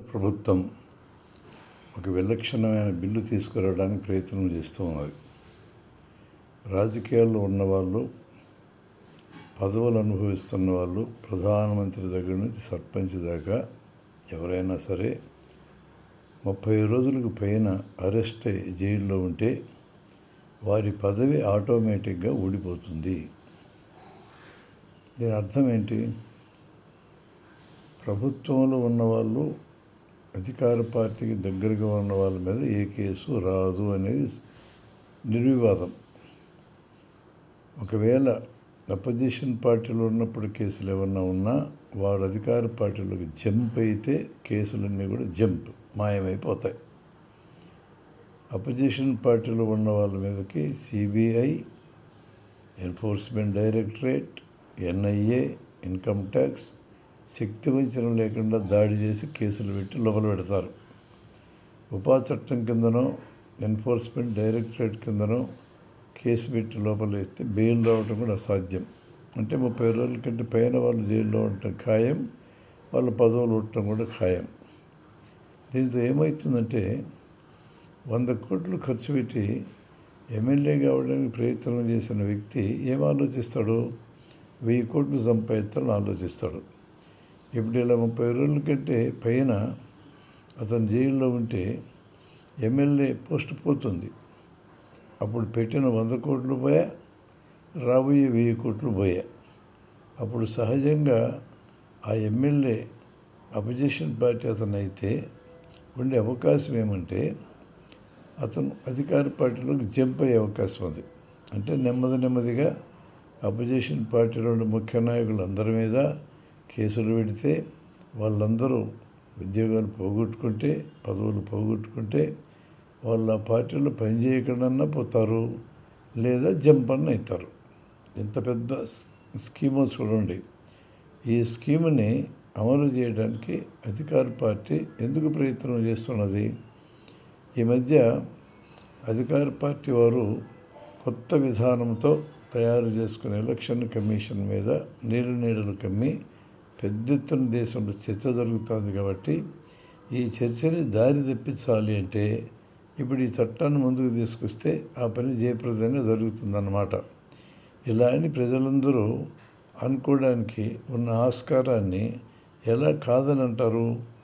ప్రభుత్వం ఒక విలక్షణమైన బిల్లు తీసుకురావడానికి ప్రయత్నం చేస్తూ ఉన్నది. రాజకీయాల్లో ఉన్నవాళ్ళు పదవులు అనుభవిస్తున్న వాళ్ళు ప్రధానమంత్రి దగ్గర నుంచి సర్పంచ్ దాకా ఎవరైనా సరే ముప్పై రోజులకు పైన అరెస్ట్ అయ్యి జైల్లో ఉంటే వారి పదవి ఆటోమేటిక్గా ఊడిపోతుంది. దీని అర్థం ఏంటి? ప్రభుత్వంలో ఉన్నవాళ్ళు అధికార పార్టీకి దగ్గరగా ఉన్న వాళ్ళ మీద ఏ కేసు రాదు అనేది నిర్వివాదం. ఒకవేళ అపోజిషన్ పార్టీలో ఉన్నప్పుడు కేసులు ఏమన్నా ఉన్నా వారు అధికార పార్టీలోకి జంప్ అయితే కేసులన్నీ కూడా జంప్ మాయమైపోతాయి. అపోజిషన్ పార్టీలో ఉన్న వాళ్ళ మీదకి CBI Enforcement Directorate NIA income tax శక్తి వంచన లేకుండా దాడి చేసి కేసులు పెట్టి లోపల పెడతారు. ఉపా చట్టం కిందనో ఎన్ఫోర్స్మెంట్ డైరెక్టరేట్ కిందనో కేసు పెట్టి లోపల వేస్తే బెయిల్ రావటం కూడా అసాధ్యం. అంటే ముప్పై రోజుల కంటే పైన వాళ్ళు జైల్లో ఉండటం ఖాయం వాళ్ళ పదవులు ఉండటం కూడా ఖాయం. దీంతో ఏమవుతుందంటే వంద కోట్లు ఖర్చు పెట్టి ఎమ్మెల్యే కావడానికి ప్రయత్నం చేసిన వ్యక్తి ఏం ఆలోచిస్తాడు? వెయ్యి కోట్లు సంపాదిస్తాడని ఆలోచిస్తాడు. ఇప్పుడు ఇలా ముప్పై రోజుల కంటే పైన అతను జైల్లో ఉంటే ఎమ్మెల్యే పోస్ట్ పోతుంది. అప్పుడు పెట్టిన వంద కోట్లు పోయా రాబోయే వెయ్యి కోట్లు పోయా అప్పుడు సహజంగా ఆ ఎమ్మెల్యే అపోజిషన్ పార్టీ అతను అయితే ఉండే అవకాశం ఏమంటే అతను అధికార పార్టీలోకి జంప్ అయ్యే అవకాశం ఉంది అంటే నెమ్మది నెమ్మదిగా అపోజిషన్ రెండు ముఖ్య నాయకులు అందరి మీద కేసులు పెడితే వాళ్ళందరూ ఉద్యోగాలు పోగొట్టుకుంటే పదవులు పోగొట్టుకుంటే వాళ్ళ పార్టీలో పనిచేయకుండా పోతారు లేదా జంప్ అన్న అవుతారు. ఇంత పెద్ద స్కీము చూడండి. ఈ స్కీమ్ని అమలు చేయడానికి అధికార పార్టీ ఎందుకు ప్రయత్నం చేస్తున్నది? ఈ మధ్య అధికార పార్టీ వారు కొత్త విధానంతో తయారు చేసుకునే ఎలక్షన్ కమిషన్ మీద నీళ్ళు నీడలు కమ్మి పెద్ద ఎత్తున దేశంలో చర్చ జరుగుతుంది కాబట్టి ఈ చర్చని దారి తెప్పించాలి అంటే ఇప్పుడు ఈ చట్టాన్ని ముందుకు తీసుకొస్తే ఆ పని జయప్రదంగా జరుగుతుందన్నమాట. ఇలా అని ప్రజలందరూ అనుకోవడానికి ఉన్న ఆస్కారాన్ని ఎలా కాదని అంటారు?